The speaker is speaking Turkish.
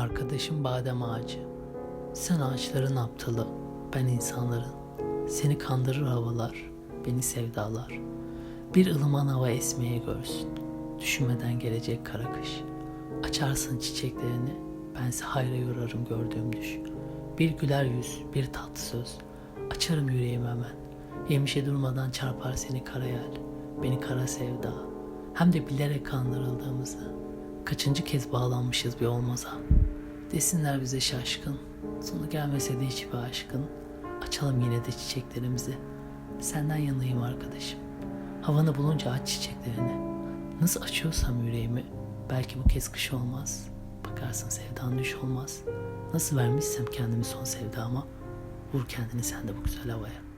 Arkadaşım badem ağacı. Sen ağaçların aptalı, ben insanların. Seni kandırır havalar, beni sevdalar. Bir ılıman hava esmeye görsün. Düşünmeden gelecek kara kış. Açarsın çiçeklerini, bense hayra yorarım gördüğüm düş. Bir güler yüz, bir tatlı söz. Açarım yüreğimi hemen. Yemişe durmadan çarpar seni kara yel. Beni kara sevda. Hem de bilerek kandırıldığımızı. Kaçıncı kez bağlanmışız bir olmaza. Desinler bize şaşkın. Sonu gelmese de hiçbir aşkın. Açalım yine de çiçeklerimizi. Senden yanayım arkadaşım. Havanı bulunca aç çiçeklerini. Nasıl açıyorsam yüreğimi. Belki bu kez kış olmaz. Bakarsın sevdan düş olmaz. Nasıl vermişsem kendimi son sevdama. Vur kendini sen de bu güzel havaya.